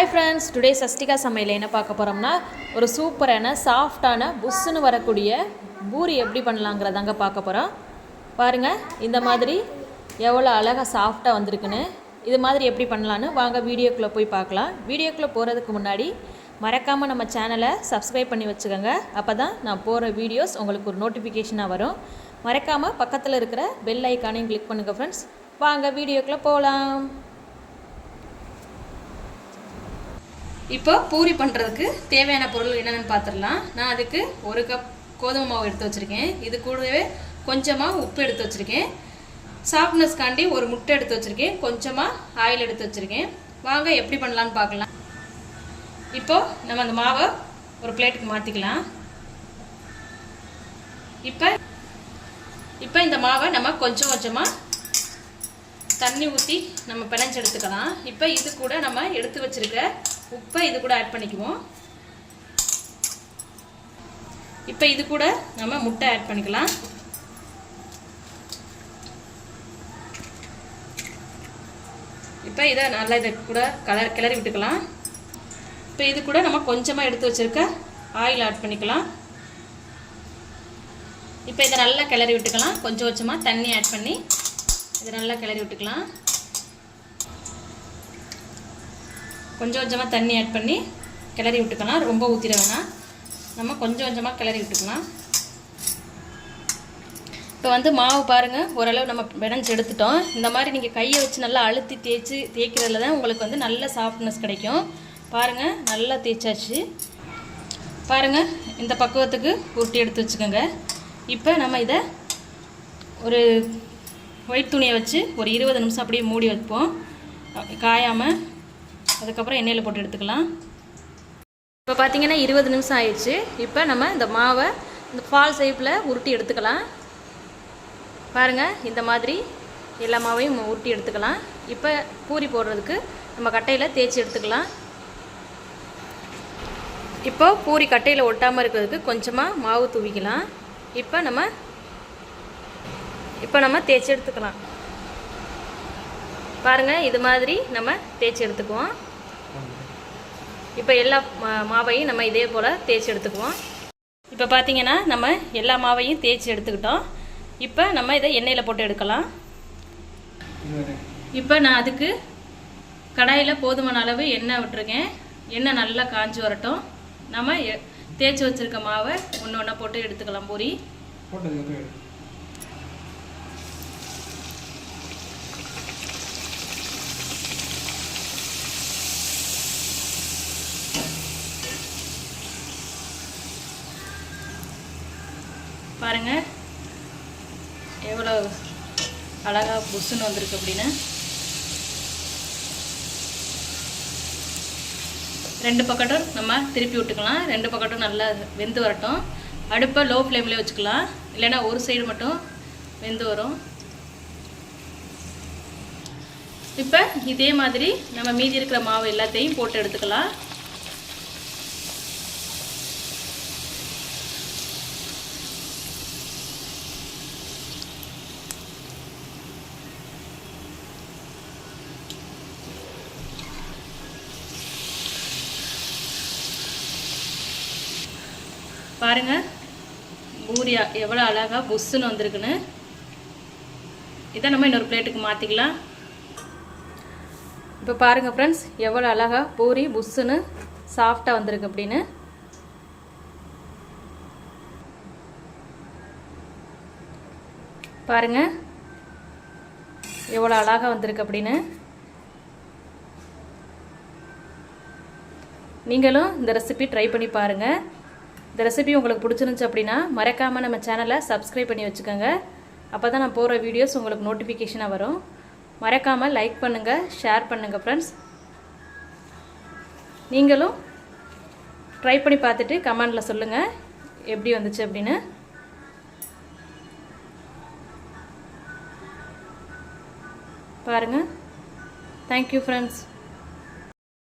Hi friends today Shashtika சமையல் என்ன பார்க்க போகிறோம்னா ஒரு சூப்பரான சாஃப்டான புஷ்ஷுன்னு வரக்கூடிய பூரி எப்படி பண்ணலாங்கிறதாங்க பார்க்க போகிறோம் பாருங்கள் இந்த மாதிரி எவ்வளோ அழகாக சாஃப்டாக வந்திருக்குன்னு. இது மாதிரி எப்படி பண்ணலான்னு வாங்க வீடியோக்குள்ளே போய் பார்க்கலாம். வீடியோக்குள்ளே போகிறதுக்கு முன்னாடி மறக்காமல் நம்ம சேனலை சப்ஸ்கிரைப் பண்ணி வச்சுக்கோங்க. அப்போ தான் நான் போகிற வீடியோஸ் உங்களுக்கு ஒரு நோட்டிஃபிகேஷனாக வரும். மறக்காமல் பக்கத்தில் இருக்கிற பெல் ஐக்கானையும் கிளிக் பண்ணுங்கள் ஃப்ரெண்ட்ஸ் வாங்க வீடியோக்குள்ளே போகலாம் இப்போ பூரி பண்ணுறதுக்கு தேவையான பொருள் என்னென்னு பார்த்துடலாம் நான் அதுக்கு ஒரு கப் கோதுமை மாவு எடுத்து வச்சுருக்கேன். இது கூடவே கொஞ்சமாக உப்பு எடுத்து வச்சுருக்கேன். சாஃப்ட்னஸ்காண்டி ஒரு முட்டை எடுத்து வச்சுருக்கேன். கொஞ்சமாக ஆயில் எடுத்து வச்சுருக்கேன். வாங்க எப்படி பண்ணலான்னு பார்க்கலாம் இப்போது நம்ம அந்த மாவை ஒரு பிளேட்டுக்கு மாற்றிக்கலாம் இப்போ இப்போ இந்த மாவை நம்ம கொஞ்சம் கொஞ்சமாக தண்ணி ஊற்றி நம்ம பிணைஞ்சு எடுத்துக்கலாம். இப்போ இது கூட நம்ம எடுத்து வச்சுருக்க உப்பை இது கூட ஆட் பண்ணிக்குவோம். இப்போ இது கூட நம்ம முட்டை ஆட் பண்ணிக்கலாம். இப்போ இதை நல்லா இதை கூட கலர் கிளறி விட்டுக்கலாம். இப்போ இது கூட நம்ம கொஞ்சமாக எடுத்து வச்சுருக்க ஆயில் ஆட் பண்ணிக்கலாம். இப்போ இதை நல்லா கிளறி விட்டுக்கலாம். கொஞ்சம் கொஞ்சமாக தண்ணி ஆட் பண்ணி இதை நல்லா கிளறி விட்டுக்கலாம். கொஞ்சம் கொஞ்சமாக தண்ணி ஆட் பண்ணி கிளறி விட்டுக்கலாம். ரொம்ப ஊற்றிட வேணாம். நம்ம கொஞ்சம் கொஞ்சமாக கிளறி விட்டுக்கலாம். இப்போ வந்து மாவு பாருங்கள் ஓரளவு நம்ம விடைஞ்சு எடுத்துட்டோம். இந்த மாதிரி நீங்கள் கையை வச்சு நல்லா அழுத்தி தேய்ச்சி தேய்க்கிறதுல தான் உங்களுக்கு வந்து நல்ல சாஃப்ட்னஸ் கிடைக்கும். பாருங்கள் நல்லா தேய்ச்சாச்சு. பாருங்கள் இந்த பக்குவத்துக்கு உருட்டி எடுத்து வச்சுக்கோங்க. இப்போ நம்ம இதை ஒரு ஒயிட் துணியை வச்சு ஒரு இருபது நிமிஷம் அப்படியே மூடி வைப்போம். காயாமல் அதுக்கப்புறம் எண்ணெயில் போட்டு எடுத்துக்கலாம். இப்போ பார்த்தீங்கன்னா இருபது நிமிஷம் ஆயிடுச்சு. இப்போ நம்ம இந்த மாவை இந்த ஃபால் ஷேப்பில் உருட்டி எடுத்துக்கலாம். பாருங்கள் இந்த மாதிரி எல்லா மாவையும் உருட்டி எடுத்துக்கலாம். இப்போ பூரி போடுறதுக்கு நம்ம கட்டையில் தேய்ச்சி எடுத்துக்கலாம். இப்போ பூரி கட்டையில் ஒட்டாமல் இருக்கிறதுக்கு கொஞ்சமாக மாவு தூவிக்கலாம். இப்போ நம்ம இப்போ நம்ம தேய்ச்சி எடுத்துக்கலாம். பாருங்கள் இது மாதிரி நம்ம தேய்ச்சி எடுத்துக்குவோம். இப்போ எல்லா மாவையும் நம்ம இதே போல் தேய்ச்சி எடுத்துக்குவோம். இப்போ பார்த்தீங்கன்னா நம்ம எல்லா மாவையும் தேய்ச்சி எடுத்துக்கிட்டோம். இப்போ நம்ம இதை எண்ணெயில் போட்டு எடுக்கலாம். இப்போ நான் அதுக்கு கடாயில் போதுமான அளவு எண்ணெய் விட்டுருக்கேன். எண்ணெய் நல்லா காஞ்சி வரட்டும். நம்ம தேய்ச்சி வச்சுருக்க மாவை ஒன்று ஒன்றா போட்டு எடுத்துக்கலாம் பூரி. பாருங்கள் பாருங்க. எவ்வளோ அழகாக புஷ்ஷுன்னு வந்திருக்கு அப்படின்னு. ரெண்டு பக்கட்டும் நம்ம திருப்பி விட்டுக்கலாம். ரெண்டு பக்கட்டும் நல்லா வெந்து வரட்டும். அடுப்பை லோ ஃப்ளேமில் வச்சுக்கலாம். இல்லைன்னா ஒரு சைடு மட்டும் வெந்து வரும். இப்போ இதே மாதிரி நம்ம மீதி இருக்கிற மாவு எல்லாத்தையும் போட்டு எடுத்துக்கலாம். பாருங்க. பூரியா எவ்வளோ அழகாக புஷ்ஷுன்னு வந்திருக்குன்னு. இதை நம்ம இன்னொரு பிளேட்டுக்கு மாற்றிக்கலாம் இப்போ பாருங்கள் ஃப்ரெண்ட்ஸ் எவ்வளோ அழகாக பூரி புஷ்ஷுன்னு சாஃப்டாக வந்திருக்கு அப்படின்னு. பாருங்க. எவ்வளோ அழகாக வந்திருக்கு அப்படின்னு. நீங்களும் இந்த ரெசிபி ட்ரை பண்ணி பாருங்கள் இந்த ரெசிபி உங்களுக்கு பிடிச்சிருந்துச்சு அப்படின்னா மறக்காமல் நம்ம சேனலை சப்ஸ்கிரைப் பண்ணி வச்சுக்கோங்க. அப்போ தான் நான் போகிற வீடியோஸ் உங்களுக்கு நோட்டிஃபிகேஷனாக வரும். மறக்காமல் லைக் பண்ணுங்கள் ஷேர் பண்ணுங்கள் ஃப்ரெண்ட்ஸ் நீங்களும் ட்ரை பண்ணி பார்த்துட்டு கமெண்டில் சொல்லுங்கள் எப்படி வந்துச்சு அப்படின்னு. பாருங்கள் தேங்க்யூ ஃப்ரெண்ட்ஸ்